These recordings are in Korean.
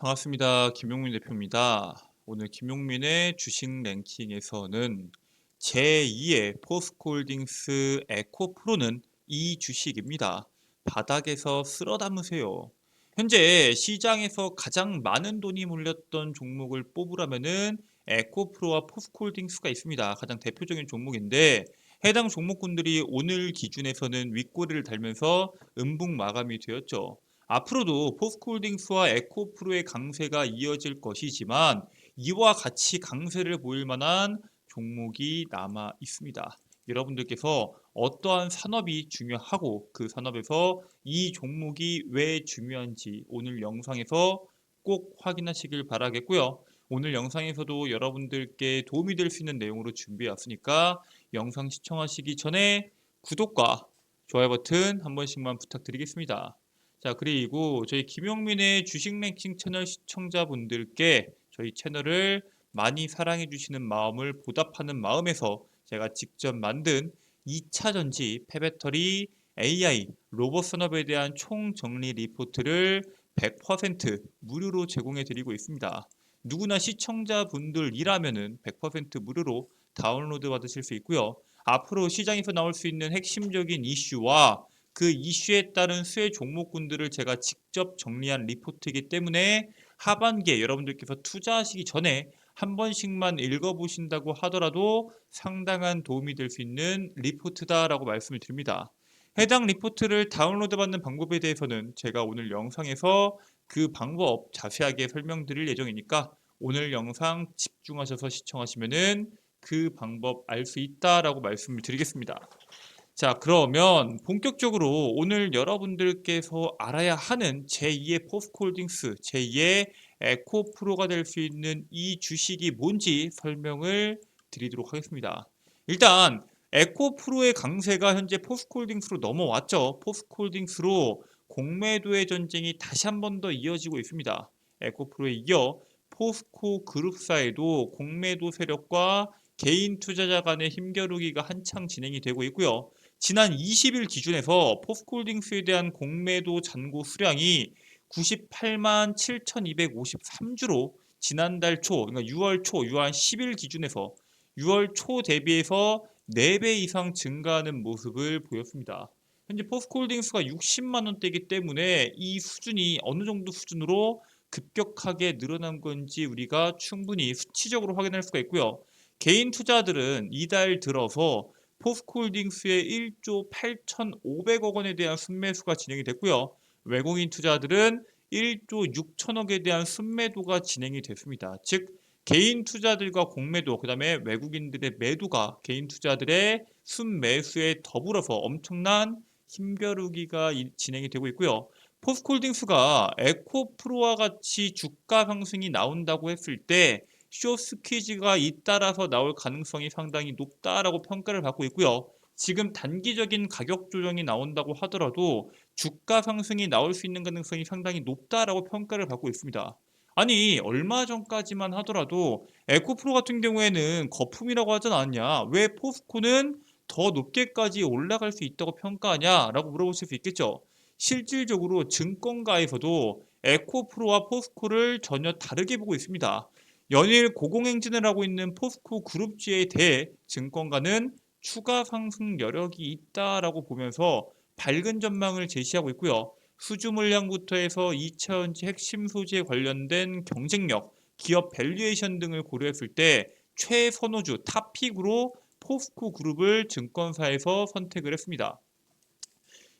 반갑습니다. 김용민 대표입니다. 오늘 김용민의 주식 랭킹에서는 제2의 포스코홀딩스 에코프로는 이 주식입니다. 바닥에서 쓸어 담으세요. 현재 시장에서 가장 많은 돈이 몰렸던 종목을 뽑으라면은 에코프로와 포스코홀딩스가 있습니다. 가장 대표적인 종목인데 해당 종목군들이 오늘 기준에서는 윗꼬리를 달면서 음봉 마감이 되었죠. 앞으로도 포스코홀딩스와 에코프로의 강세가 이어질 것이지만 이와 같이 강세를 보일 만한 종목이 남아 있습니다. 여러분들께서 어떠한 산업이 중요하고 그 산업에서 이 종목이 왜 중요한지 오늘 영상에서 꼭 확인하시길 바라겠고요. 오늘 영상에서도 여러분들께 도움이 될 수 있는 내용으로 준비해 왔으니까 영상 시청하시기 전에 구독과 좋아요 버튼 한 번씩만 부탁드리겠습니다. 자, 그리고 저희 김용민의 주식 랭킹 채널 시청자분들께 저희 채널을 많이 사랑해 주시는 마음을 보답하는 마음에서 제가 직접 만든 2차 전지 폐배터리 AI 로봇 산업에 대한 총 정리 리포트를 100% 무료로 제공해 드리고 있습니다. 누구나 시청자분들이라면은 100% 무료로 다운로드 받으실 수 있고요. 앞으로 시장에서 나올 수 있는 핵심적인 이슈와 그 이슈에 따른 수혜 종목군들을 제가 직접 정리한 리포트이기 때문에 하반기에 여러분들께서 투자하시기 전에 한 번씩만 읽어보신다고 하더라도 상당한 도움이 될 수 있는 리포트다라고 말씀을 드립니다. 해당 리포트를 다운로드 받는 방법에 대해서는 제가 오늘 영상에서 그 방법 자세하게 설명드릴 예정이니까 오늘 영상 집중하셔서 시청하시면은 그 방법 알 수 있다라고 말씀을 드리겠습니다. 자, 그러면 본격적으로 오늘 여러분들께서 알아야 하는 제2의 포스코홀딩스, 제2의 에코 프로가 될 수 있는 이 주식이 뭔지 설명을 드리도록 하겠습니다. 일단 에코 프로의 강세가 현재 포스코홀딩스로 넘어왔죠. 포스코홀딩스로 공매도의 전쟁이 다시 한 번 더 이어지고 있습니다. 에코 프로에 이어 포스코 그룹사에도 공매도 세력과 개인 투자자 간의 힘겨루기가 한창 진행이 되고 있고요. 지난 20일 기준에서 포스코홀딩스에 대한 공매도 잔고 수량이 98만 7,253주로 지난달 초, 그러니까 6월 초, 6월 10일 기준에서 6월 초 대비해서 4배 이상 증가하는 모습을 보였습니다. 현재 포스코홀딩스가 60만 원대이기 때문에 이 수준이 어느 정도 수준으로 급격하게 늘어난 건지 우리가 충분히 수치적으로 확인할 수가 있고요. 개인 투자들은 이달 들어서 포스코홀딩스의 1조 8,500억 원에 대한 순매수가 진행이 됐고요. 외국인 투자들은 1조 6천억에 대한 순매도가 진행이 됐습니다. 즉 개인 투자들과 공매도, 그다음에 외국인들의 매도가 개인 투자들의 순매수에 더불어서 엄청난 힘겨루기가 진행이 되고 있고요. 포스코홀딩스가 에코프로와 같이 주가 상승이 나온다고 했을 때 쇼스퀴즈가 잇따라서 나올 가능성이 상당히 높다라고 평가를 받고 있고요. 지금 단기적인 가격 조정이 나온다고 하더라도 주가 상승이 나올 수 있는 가능성이 상당히 높다라고 평가를 받고 있습니다. 아니 얼마 전까지만 하더라도 에코프로 같은 경우에는 거품이라고 하지 않았냐 왜 포스코는 더 높게까지 올라갈 수 있다고 평가하냐라고 물어보실 수 있겠죠 실질적으로 증권가에서도 에코프로와 포스코를 전혀 다르게 보고 있습니다 연일 고공행진을 하고 있는 포스코 그룹주에 대해 증권가는 추가 상승 여력이 있다라고 보면서 밝은 전망을 제시하고 있고요. 수주 물량부터 해서 2차전지 핵심 소재에 관련된 경쟁력, 기업 밸류에이션 등을 고려했을 때 최선호주 탑픽으로 포스코 그룹을 증권사에서 선택을 했습니다.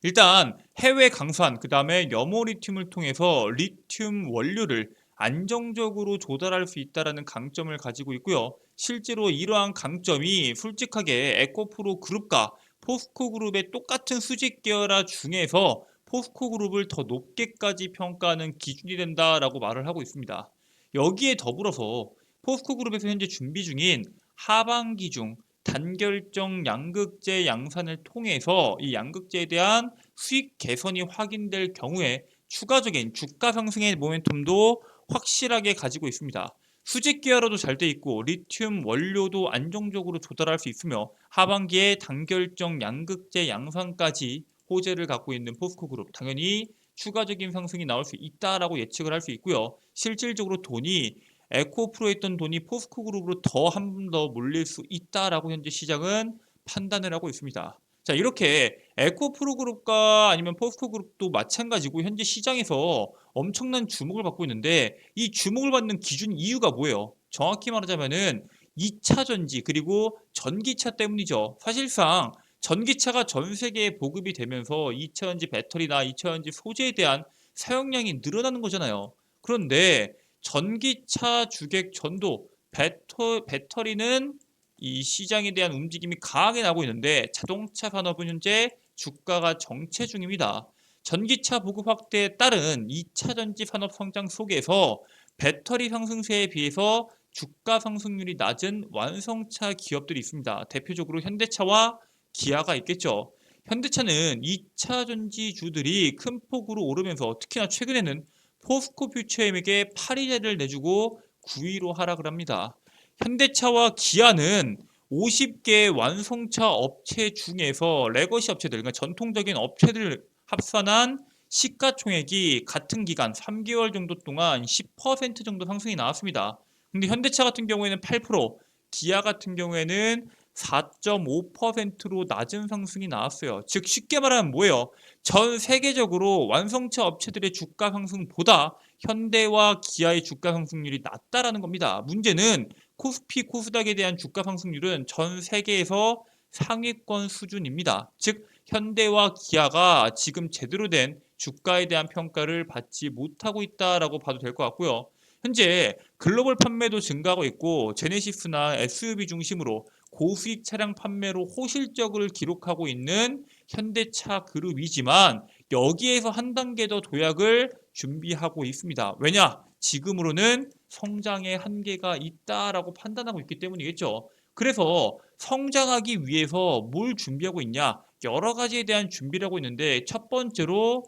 일단 해외 강산, 그 다음에 염호 리튬을 통해서 리튬 원료를 안정적으로 조달할 수 있다라는 강점을 가지고 있고요. 실제로 이러한 강점이 솔직하게 에코프로 그룹과 포스코 그룹의 똑같은 수직 계열화 중에서 포스코 그룹을 더 높게까지 평가하는 기준이 된다라고 말을 하고 있습니다. 여기에 더불어서 포스코 그룹에서 현재 준비 중인 하반기 중 단결정 양극재 양산을 통해서 이 양극재에 대한 수익 개선이 확인될 경우에 추가적인 주가 상승의 모멘텀도 확실하게 가지고 있습니다. 수직 계열화도 잘 돼 있고 리튬 원료도 안정적으로 조달할 수 있으며 하반기에 단결정 양극재 양산까지 호재를 갖고 있는 포스코 그룹 당연히 추가적인 상승이 나올 수 있다라고 예측을 할 수 있고요. 실질적으로 돈이 에코프로에 있던 돈이 포스코 그룹으로 더 한 번 더 몰릴 수 있다라고 현재 시장은 판단을 하고 있습니다. 자 이렇게 에코프로 그룹과 아니면 포스코 그룹도 마찬가지고 현재 시장에서 엄청난 주목을 받고 있는데 이 주목을 받는 기준 이유가 뭐예요? 정확히 말하자면은 2차 전지 그리고 전기차 때문이죠. 사실상 전기차가 전 세계에 보급이 되면서 2차 전지 배터리나 2차 전지 소재에 대한 사용량이 늘어나는 거잖아요. 그런데 전기차 주객 전도 배터, 배터리는 이 시장에 대한 움직임이 강하게 나고 있는데 자동차 산업은 현재 주가가 정체 중입니다. 전기차 보급 확대에 따른 2차 전지 산업 성장 속에서 배터리 상승세에 비해서 주가 상승률이 낮은 완성차 기업들이 있습니다. 대표적으로 현대차와 기아가 있겠죠. 현대차는 2차 전지주들이 큰 폭으로 오르면서 특히나 최근에는 포스코 퓨처엠에게 8위제를 내주고 9위로 하락을 합니다. 현대차와 기아는 50개 완성차 업체 중에서 레거시 업체들, 그러니까 전통적인 업체들 합산한 시가총액이 같은 기간 3개월 정도 동안 10% 정도 상승이 나왔습니다. 근데 현대차 같은 경우에는 8%, 기아 같은 경우에는 4.5%로 낮은 상승이 나왔어요. 즉 쉽게 말하면 뭐예요? 전 세계적으로 완성차 업체들의 주가 상승보다 현대와 기아의 주가 상승률이 낮다라는 겁니다. 문제는 코스피 코스닥에 대한 주가 상승률은 전 세계에서 상위권 수준입니다. 즉 현대와 기아가 지금 제대로 된 주가에 대한 평가를 받지 못하고 있다라고 봐도 될 것 같고요. 현재 글로벌 판매도 증가하고 있고 제네시스나 SUV 중심으로 고수익 차량 판매로 호실적을 기록하고 있는 현대차 그룹이지만 여기에서 한 단계 더 도약을 준비하고 있습니다. 왜냐? 지금으로는 성장의 한계가 있다라고 판단하고 있기 때문이겠죠. 그래서 성장하기 위해서 뭘 준비하고 있냐? 여러 가지에 대한 준비를 하고 있는데 첫 번째로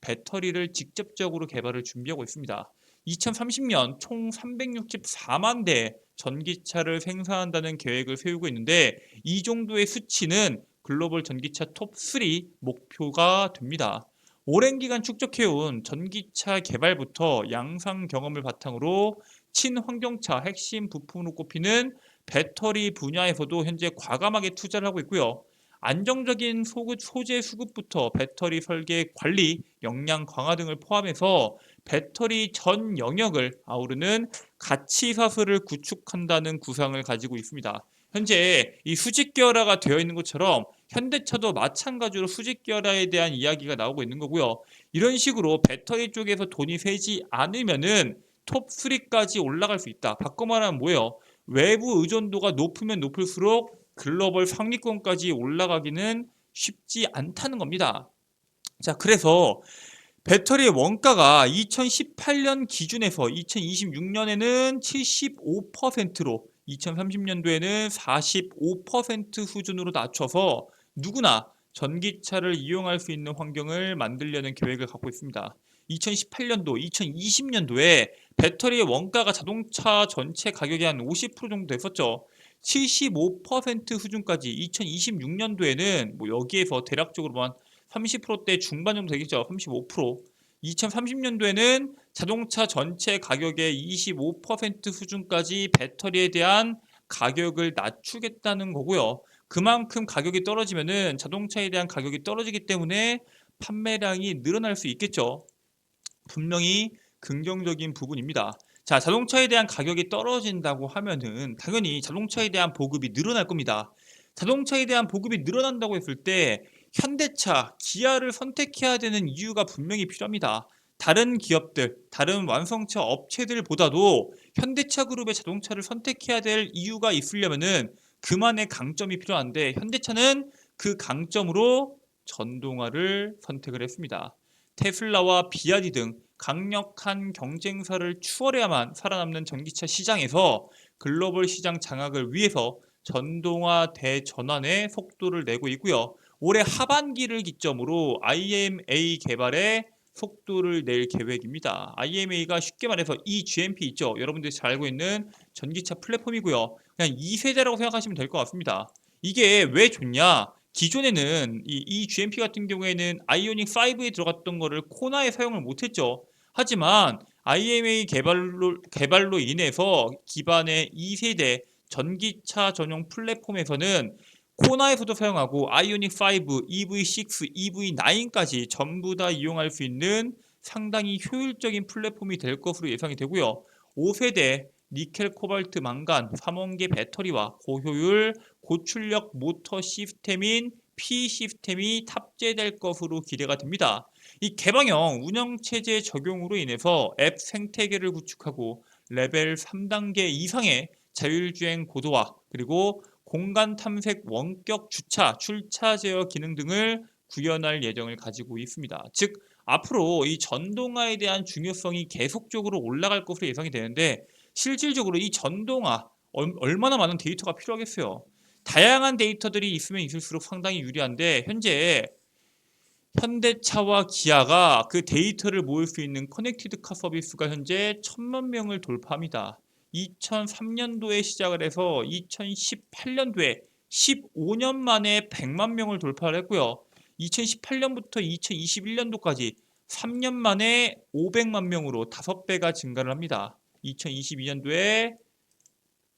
배터리를 직접적으로 개발을 준비하고 있습니다. 2030년 총 364만 대 전기차를 생산한다는 계획을 세우고 있는데 이 정도의 수치는 글로벌 전기차 톱 3 목표가 됩니다. 오랜 기간 축적해온 전기차 개발부터 양상 경험을 바탕으로 친환경차 핵심 부품으로 꼽히는 배터리 분야에서도 현재 과감하게 투자를 하고 있고요. 안정적인 소재 수급부터 배터리 설계 관리, 역량 강화 등을 포함해서 배터리 전 영역을 아우르는 가치 사슬을 구축한다는 구상을 가지고 있습니다. 현재 이 수직 계열화가 되어 있는 것처럼 현대차도 마찬가지로 수직 계열화에 대한 이야기가 나오고 있는 거고요. 이런 식으로 배터리 쪽에서 돈이 새지 않으면은 톱 3까지 올라갈 수 있다. 바꿔 말하면 뭐예요? 외부 의존도가 높으면 높을수록 글로벌 상위권까지 올라가기는 쉽지 않다는 겁니다. 자, 그래서 배터리의 원가가 2018년 기준에서 2026년에는 75%로 2030년도에는 45% 수준으로 낮춰서 누구나 전기차를 이용할 수 있는 환경을 만들려는 계획을 갖고 있습니다. 2018년도, 2020년도에 배터리의 원가가 자동차 전체 가격의 한 50% 정도 됐었죠. 75% 수준까지 2026년도에는 뭐 여기에서 대략적으로 한 30%대 중반 정도 되겠죠. 35%. 2030년도에는 자동차 전체 가격의 25% 수준까지 배터리에 대한 가격을 낮추겠다는 거고요. 그만큼 가격이 떨어지면은 자동차에 대한 가격이 떨어지기 때문에 판매량이 늘어날 수 있겠죠. 분명히 긍정적인 부분입니다. 자, 자동차에 대한 가격이 떨어진다고 하면은 당연히 자동차에 대한 보급이 늘어날 겁니다. 자동차에 대한 보급이 늘어난다고 했을 때 현대차, 기아를 선택해야 되는 이유가 분명히 필요합니다. 다른 기업들, 다른 완성차 업체들보다도 현대차 그룹의 자동차를 선택해야 될 이유가 있으려면은 그만의 강점이 필요한데 현대차는 그 강점으로 전동화를 선택을 했습니다. 테슬라와 비아디 등 강력한 경쟁사를 추월해야만 살아남는 전기차 시장에서 글로벌 시장 장악을 위해서 전동화 대전환의 속도를 내고 있고요. 올해 하반기를 기점으로 IMA 개발에 속도를 낼 계획입니다. IMA가 쉽게 말해서 eGMP 있죠. 여러분들이 잘 알고 있는 전기차 플랫폼이고요. 그냥 2세대라고 생각하시면 될 것 같습니다. 이게 왜 좋냐? 기존에는 이, 이 GMP 같은 경우에는 아이오닉 5에 들어갔던 거를 코나에 사용을 못했죠. 하지만 IMA 개발로, 개발로 인해서 기반의 2세대 전기차 전용 플랫폼에서는 코나에서도 사용하고 아이오닉 5, EV6, EV9까지 전부 다 이용할 수 있는 상당히 효율적인 플랫폼이 될 것으로 예상이 되고요. 5세대 니켈, 코발트, 망간, 3원계 배터리와 고효율, 고출력 모터 시스템인 P 시스템이 탑재될 것으로 기대가 됩니다. 이 개방형 운영체제 적용으로 인해서 앱 생태계를 구축하고 레벨 3단계 이상의 자율주행 고도화 그리고 공간 탐색 원격 주차, 출차 제어 기능 등을 구현할 예정을 가지고 있습니다. 즉 앞으로 이 전동화에 대한 중요성이 계속적으로 올라갈 것으로 예상이 되는데 실질적으로 이 전동화 얼마나 많은 데이터가 필요하겠어요. 다양한 데이터들이 있으면 있을수록 상당히 유리한데 현재 현대차와 기아가 그 데이터를 모을 수 있는 커넥티드 카 서비스가 현재 천만 명을 돌파합니다. 2003년도에 시작을 해서 2018년도에 15년 만에 100만 명을 돌파를 했고요. 2018년부터 2021년도까지 3년 만에 500만 명으로 5배가 증가를 합니다. 2022년도에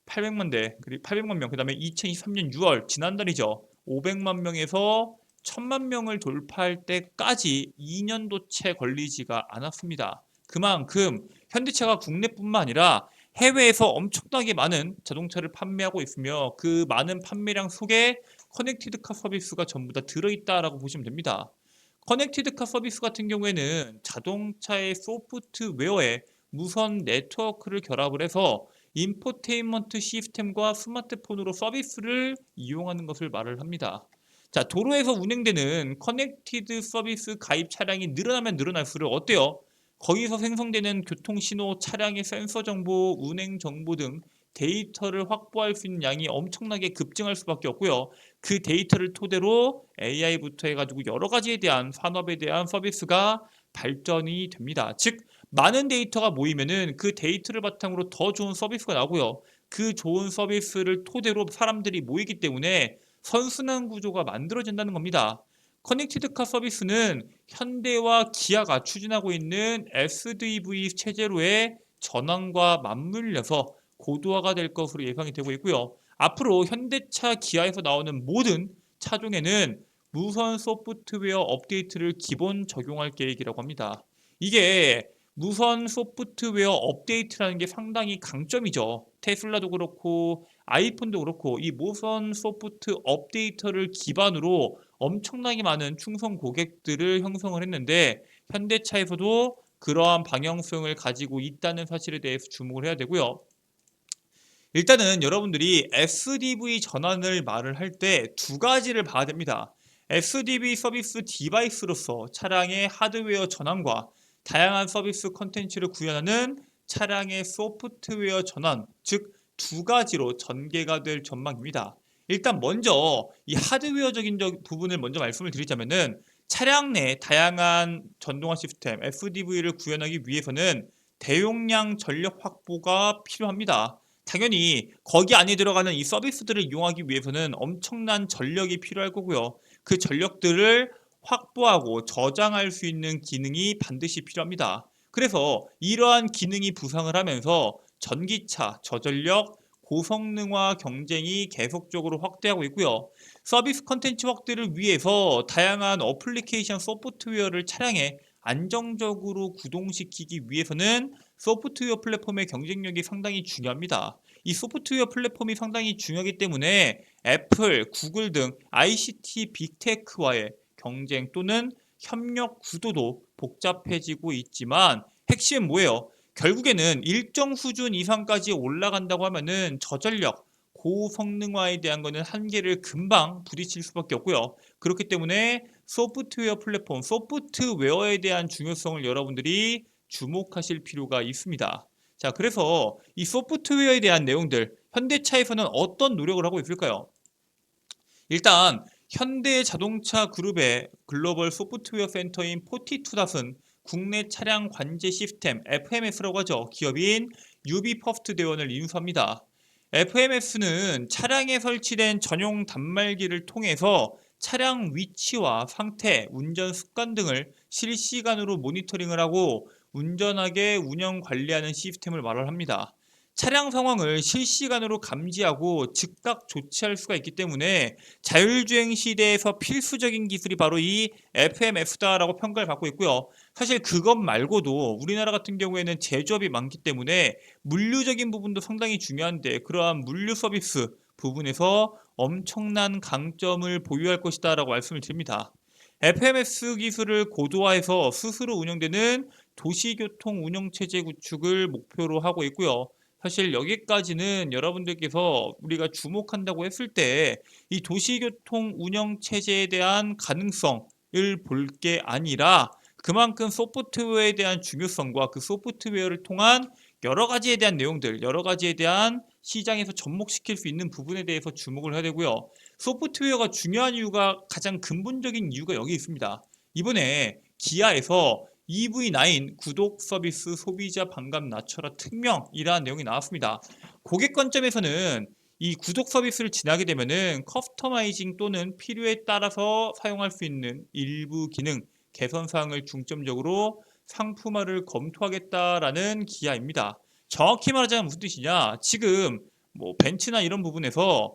800만 대, 그리고 800만 명, 그 다음에 2023년 6월, 지난달이죠. 500만 명에서 1000만 명을 돌파할 때까지 2년도 채 걸리지가 않았습니다. 그만큼 현대차가 국내뿐만 아니라 해외에서 엄청나게 많은 자동차를 판매하고 있으며 그 많은 판매량 속에 커넥티드 카 서비스가 전부 다 들어있다라고 보시면 됩니다. 커넥티드 카 서비스 같은 경우에는 자동차의 소프트웨어에 무선 네트워크를 결합을 해서 인포테인먼트 시스템과 스마트폰으로 서비스를 이용하는 것을 말을 합니다. 자, 도로에서 운행되는 커넥티드 서비스 가입 차량이 늘어나면 늘어날수록 어때요? 거기서 생성되는 교통신호, 차량의 센서 정보, 운행 정보 등 데이터를 확보할 수 있는 양이 엄청나게 급증할 수밖에 없고요. 그 데이터를 토대로 AI부터 해가지고 여러 가지에 대한 산업에 대한 서비스가 발전이 됩니다. 즉 많은 데이터가 모이면은 그 데이터를 바탕으로 더 좋은 서비스가 나고요. 그 좋은 서비스를 토대로 사람들이 모이기 때문에 선순환 구조가 만들어진다는 겁니다. 커넥티드카 서비스는 현대와 기아가 추진하고 있는 SDV 체제로의 전환과 맞물려서 고도화가 될 것으로 예상이 되고 있고요. 앞으로 현대차 기아에서 나오는 모든 차종에는 무선 소프트웨어 업데이트를 기본 적용할 계획이라고 합니다. 이게 무선 소프트웨어 업데이트라는 게 상당히 강점이죠. 테슬라도 그렇고 아이폰도 그렇고 이 무선 소프트 업데이터를 기반으로 엄청나게 많은 충성 고객들을 형성을 했는데 현대차에서도 그러한 방향성을 가지고 있다는 사실에 대해서 주목을 해야 되고요. 일단은 여러분들이 SDV 전환을 말을 할 때 두 가지를 봐야 됩니다. SDV 서비스 디바이스로서 차량의 하드웨어 전환과 다양한 서비스 컨텐츠를 구현하는 차량의 소프트웨어 전환, 즉 두 가지로 전개가 될 전망입니다. 일단 먼저 이 하드웨어적인 부분을 먼저 말씀을 드리자면은 차량 내 다양한 전동화 시스템 FDV를 구현하기 위해서는 대용량 전력 확보가 필요합니다. 당연히 거기 안에 들어가는 이 서비스들을 이용하기 위해서는 엄청난 전력이 필요할 거고요. 그 전력들을 확보하고 저장할 수 있는 기능이 반드시 필요합니다. 그래서 이러한 기능이 부상을 하면서 전기차, 저전력, 고성능화 경쟁이 계속적으로 확대하고 있고요. 서비스 컨텐츠 확대를 위해서 다양한 어플리케이션 소프트웨어를 차량에 안정적으로 구동시키기 위해서는 소프트웨어 플랫폼의 경쟁력이 상당히 중요합니다. 이 소프트웨어 플랫폼이 상당히 중요하기 때문에 애플, 구글 등 ICT 빅테크와의 경쟁 또는 협력 구도도 복잡해지고 있지만 핵심 뭐예요? 결국에는 일정 수준 이상까지 올라간다고 하면은 저전력, 고성능화에 대한 거는 한계를 금방 부딪힐 수밖에 없고요. 그렇기 때문에 소프트웨어 플랫폼, 소프트웨어에 대한 중요성을 여러분들이 주목하실 필요가 있습니다. 자, 그래서 이 소프트웨어에 대한 내용들, 현대차에서는 어떤 노력을 하고 있을까요? 일단 현대 자동차 그룹의 글로벌 소프트웨어 센터인 포티투닷은 국내 차량 관제 시스템 FMS라고 하죠. 기업인 유비퍼스트 대원을 인수합니다. FMS는 차량에 설치된 전용 단말기를 통해서 차량 위치와 상태, 운전 습관 등을 실시간으로 모니터링을 하고 운전하게 운영 관리하는 시스템을 말을 합니다. 차량 상황을 실시간으로 감지하고 즉각 조치할 수가 있기 때문에 자율주행 시대에서 필수적인 기술이 바로 이 FMS다라고 평가를 받고 있고요. 사실 그것 말고도 우리나라 같은 경우에는 제조업이 많기 때문에 물류적인 부분도 상당히 중요한데 그러한 물류 서비스 부분에서 엄청난 강점을 보유할 것이다라고 말씀을 드립니다. FMS 기술을 고도화해서 스스로 운영되는 도시교통 운영체제 구축을 목표로 하고 있고요. 사실 여기까지는 여러분들께서 우리가 주목한다고 했을 때 이 도시교통 운영 체제에 대한 가능성을 볼 게 아니라 그만큼 소프트웨어에 대한 중요성과 그 소프트웨어를 통한 여러 가지에 대한 내용들, 여러 가지에 대한 시장에서 접목시킬 수 있는 부분에 대해서 주목을 해야 되고요. 소프트웨어가 중요한 이유가 가장 근본적인 이유가 여기 있습니다. 이번에 기아에서 EV9 구독 서비스 소비자 반감 낮춰라 특명이라는 내용이 나왔습니다. 고객 관점에서는 이 구독 서비스를 지나게 되면은 커스터마이징 또는 필요에 따라서 사용할 수 있는 일부 기능 개선 사항을 중점적으로 상품화를 검토하겠다라는 기아입니다. 정확히 말하자면 무슨 뜻이냐? 지금 뭐 벤츠나 이런 부분에서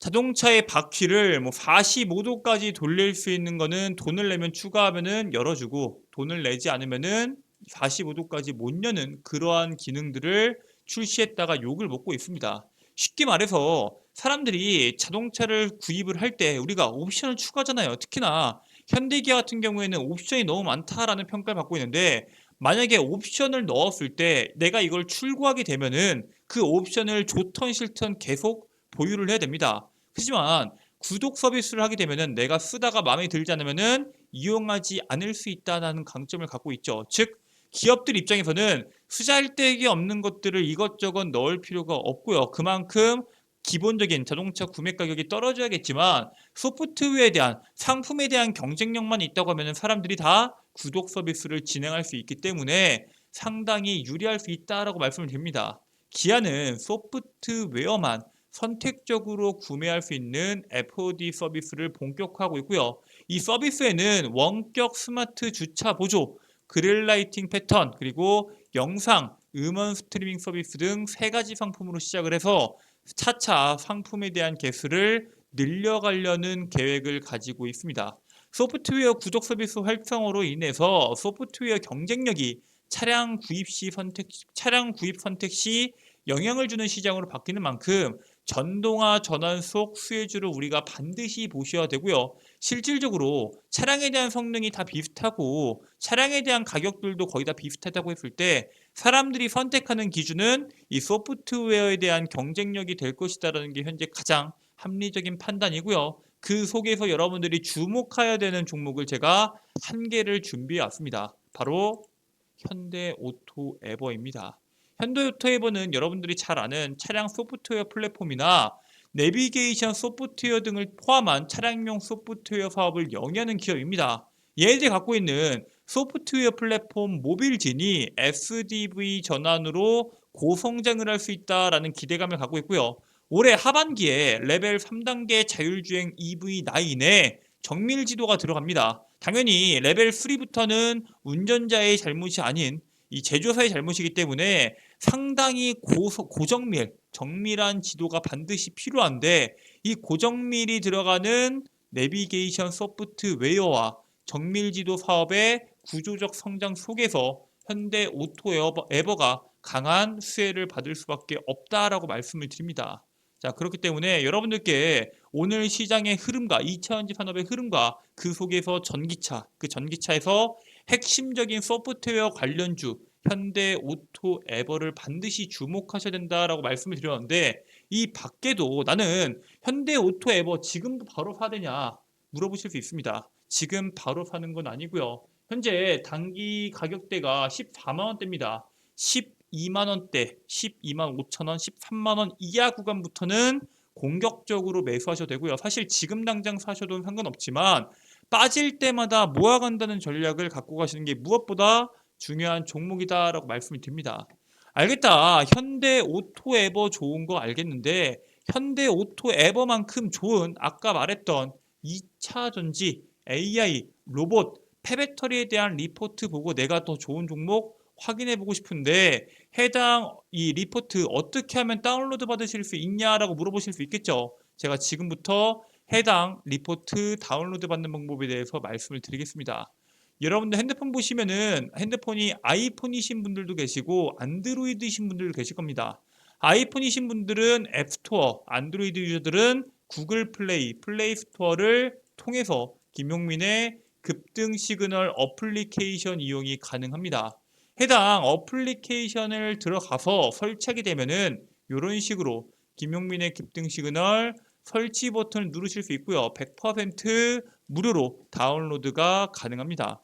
자동차의 바퀴를 뭐 45도까지 돌릴 수 있는 거는 돈을 내면 추가하면은 열어주고 돈을 내지 않으면은 45도까지 못 여는 그러한 기능들을 출시했다가 욕을 먹고 있습니다. 쉽게 말해서 사람들이 자동차를 구입을 할 때 우리가 옵션을 추가하잖아요. 특히나 현대기아 같은 경우에는 옵션이 너무 많다라는 평가를 받고 있는데 만약에 옵션을 넣었을 때 내가 이걸 출고하게 되면은 그 옵션을 좋던 싫던 계속 보유를 해야 됩니다. 하지만 구독 서비스를 하게 되면은 내가 쓰다가 마음에 들지 않으면은 이용하지 않을 수 있다는 강점을 갖고 있죠. 즉 기업들 입장에서는 수잘데기 없는 것들을 이것저것 넣을 필요가 없고요. 그만큼 기본적인 자동차 구매 가격이 떨어져야겠지만 소프트웨어에 대한 상품에 대한 경쟁력만 있다고 하면 사람들이 다 구독 서비스를 진행할 수 있기 때문에 상당히 유리할 수 있다라고 말씀을 드립니다. 기아는 소프트웨어만 선택적으로 구매할 수 있는 FOD 서비스를 본격화하고 있고요. 이 서비스에는 원격 스마트 주차 보조, 그릴 라이팅 패턴, 그리고 영상, 음원 스트리밍 서비스 등 세 가지 상품으로 시작을 해서 차차 상품에 대한 개수를 늘려가려는 계획을 가지고 있습니다. 소프트웨어 구독 서비스 활성화로 인해서 소프트웨어 경쟁력이 차량 구입 시 선택 차량 구입 선택 시 영향을 주는 시장으로 바뀌는 만큼 전동화 전환 속 수혜주를 우리가 반드시 보셔야 되고요. 실질적으로 차량에 대한 성능이 다 비슷하고 차량에 대한 가격들도 거의 다 비슷하다고 했을 때 사람들이 선택하는 기준은 이 소프트웨어에 대한 경쟁력이 될 것이다라는 게 현재 가장 합리적인 판단이고요. 그 속에서 여러분들이 주목해야 되는 종목을 제가 한 개를 준비해 왔습니다. 바로 현대 오토 에버입니다. 현대 에버는 여러분들이 잘 아는 차량 소프트웨어 플랫폼이나 내비게이션 소프트웨어 등을 포함한 차량용 소프트웨어 사업을 영위하는 기업입니다. 얘들이 갖고 있는 소프트웨어 플랫폼 모빌진이 SDV 전환으로 고성장을 할 수 있다라는 기대감을 갖고 있고요. 올해 하반기에 레벨 3단계 자율주행 EV9에 정밀 지도가 들어갑니다. 당연히 레벨 3부터는 운전자의 잘못이 아닌 이 제조사의 잘못이기 때문에 상당히 고소, 고정밀, 정밀한 지도가 반드시 필요한데 이 고정밀이 들어가는 내비게이션 소프트웨어와 정밀 지도 사업의 구조적 성장 속에서 현대 오토 에버, 에버 가 강한 수혜를 받을 수밖에 없다라고 말씀을 드립니다. 자, 그렇기 때문에 여러분들께 오늘 시장의 흐름과 2차전지 산업의 흐름과 그 속에서 전기차, 그 전기차에서 핵심적인 소프트웨어 관련주 현대 오토 에버를 반드시 주목하셔야 된다라고 말씀을 드렸는데 이 밖에도 나는 현대 오토 에버 지금도 바로 사야 되냐 물어보실 수 있습니다. 지금 바로 사는 건 아니고요. 현재 단기 가격대가 14만 원대입니다. 12만 원대, 12만 5천 원, 13만 원 이하 구간부터는 공격적으로 매수하셔도 되고요. 사실 지금 당장 사셔도 상관없지만 빠질 때마다 모아간다는 전략을 갖고 가시는 게 무엇보다 중요한 종목이다라고 말씀을 드립니다. 알겠다. 현대 오토 에버 좋은 거 알겠는데 현대 오토 에버만큼 좋은 아까 말했던 이 2차 전지, AI, 로봇, 폐배터리에 대한 리포트 보고 내가 더 좋은 종목 확인해 보고 싶은데 해당 이 리포트 어떻게 하면 다운로드 받으실 수 있냐라고 물어보실 수 있겠죠. 제가 지금부터 해당 리포트 다운로드 받는 방법에 대해서 말씀을 드리겠습니다. 여러분들 핸드폰 보시면은 핸드폰이 아이폰이신 분들도 계시고 안드로이드이신 분들도 계실 겁니다. 아이폰이신 분들은 앱스토어, 안드로이드 유저들은 구글 플레이, 플레이 스토어를 통해서 김용민의 급등 시그널 어플리케이션 이용이 가능합니다. 해당 어플리케이션을 들어가서 설치하게 되면은 이런 식으로 김용민의 급등 시그널 설치 버튼을 누르실 수 있고요. 100% 무료로 다운로드가 가능합니다.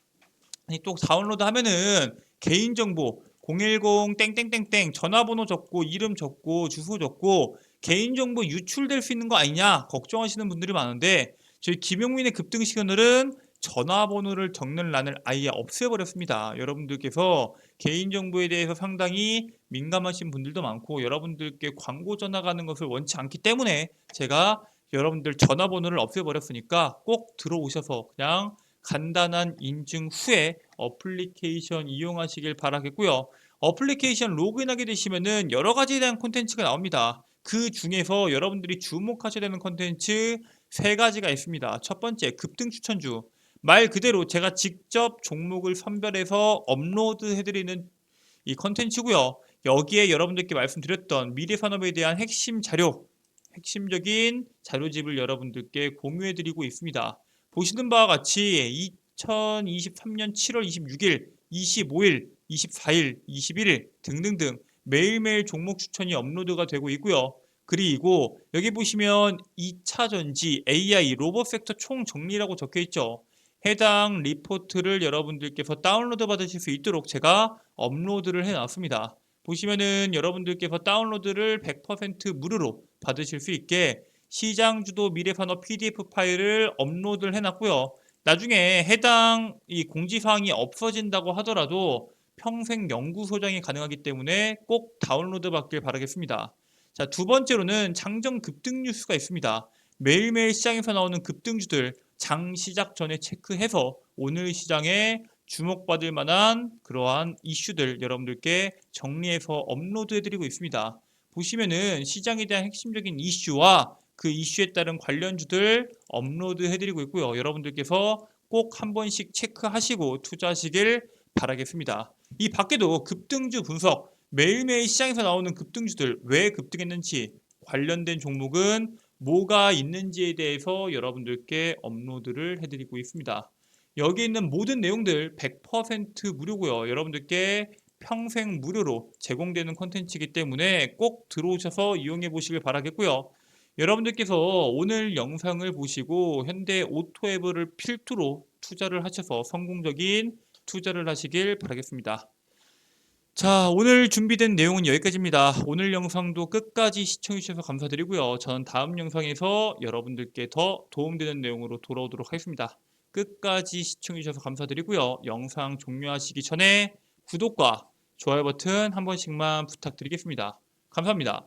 아니, 또 다운로드 하면은 개인정보 010 땡땡땡땡 전화번호 적고 이름 적고 주소 적고 개인정보 유출될 수 있는 거 아니냐 걱정하시는 분들이 많은데 저희 김용민의 급등 시그널은 전화번호를 적는 란을 아예 없애버렸습니다. 여러분들께서 개인정보에 대해서 상당히 민감하신 분들도 많고 여러분들께 광고 전화 가는 것을 원치 않기 때문에 제가 여러분들 전화번호를 없애버렸으니까 꼭 들어오셔서 그냥 간단한 인증 후에 어플리케이션 이용하시길 바라겠고요. 어플리케이션 로그인하게 되시면은 여러 가지에 대한 콘텐츠가 나옵니다. 그 중에서 여러분들이 주목하셔야 되는 콘텐츠 세 가지가 있습니다. 첫 번째 급등 추천주. 말 그대로 제가 직접 종목을 선별해서 업로드 해드리는 이 컨텐츠고요. 여기에 여러분들께 말씀드렸던 미래산업에 대한 핵심 자료, 핵심적인 자료집을 여러분들께 공유해드리고 있습니다. 보시는 바와 같이 2023년 7월 26일, 25일, 24일, 21일 등등등 매일매일 종목 추천이 업로드가 되고 있고요. 그리고 여기 보시면 2차 전지, AI, 로봇 섹터 총 정리라고 적혀 있죠. 해당 리포트를 여러분들께서 다운로드 받으실 수 있도록 제가 업로드를 해 놨습니다. 보시면은 여러분들께서 다운로드를 100% 무료로 받으실 수 있게 시장 주도 미래 산업 PDF 파일을 업로드를 해 놨고요. 나중에 해당 이 공지사항이 없어진다고 하더라도 평생 연구 소장이 가능하기 때문에 꼭 다운로드 받길 바라겠습니다. 자, 두 번째로는 장정 급등 뉴스가 있습니다. 매일매일 시장에서 나오는 급등주들 장 시작 전에 체크해서 오늘 시장에 주목받을 만한 그러한 이슈들 여러분들께 정리해서 업로드해드리고 있습니다. 보시면은 시장에 대한 핵심적인 이슈와 그 이슈에 따른 관련주들 업로드 해드리고 있고요. 여러분들께서 꼭 한 번씩 체크하시고 투자하시길 바라겠습니다. 이 밖에도 급등주 분석, 매일매일 시장에서 나오는 급등주들 왜 급등했는지 관련된 종목은 뭐가 있는지에 대해서 여러분들께 업로드를 해드리고 있습니다. 여기 있는 모든 내용들 100% 무료고요. 여러분들께 평생 무료로 제공되는 콘텐츠이기 때문에 꼭 들어오셔서 이용해 보시길 바라겠고요. 여러분들께서 오늘 영상을 보시고 현대 오토앱을 필두로 투자를 하셔서 성공적인 투자를 하시길 바라겠습니다. 자, 오늘 준비된 내용은 여기까지입니다. 오늘 영상도 끝까지 시청해주셔서 감사드리고요. 저는 다음 영상에서 여러분들께 더 도움되는 내용으로 돌아오도록 하겠습니다. 끝까지 시청해주셔서 감사드리고요. 영상 종료하시기 전에 구독과 좋아요 버튼 한 번씩만 부탁드리겠습니다. 감사합니다.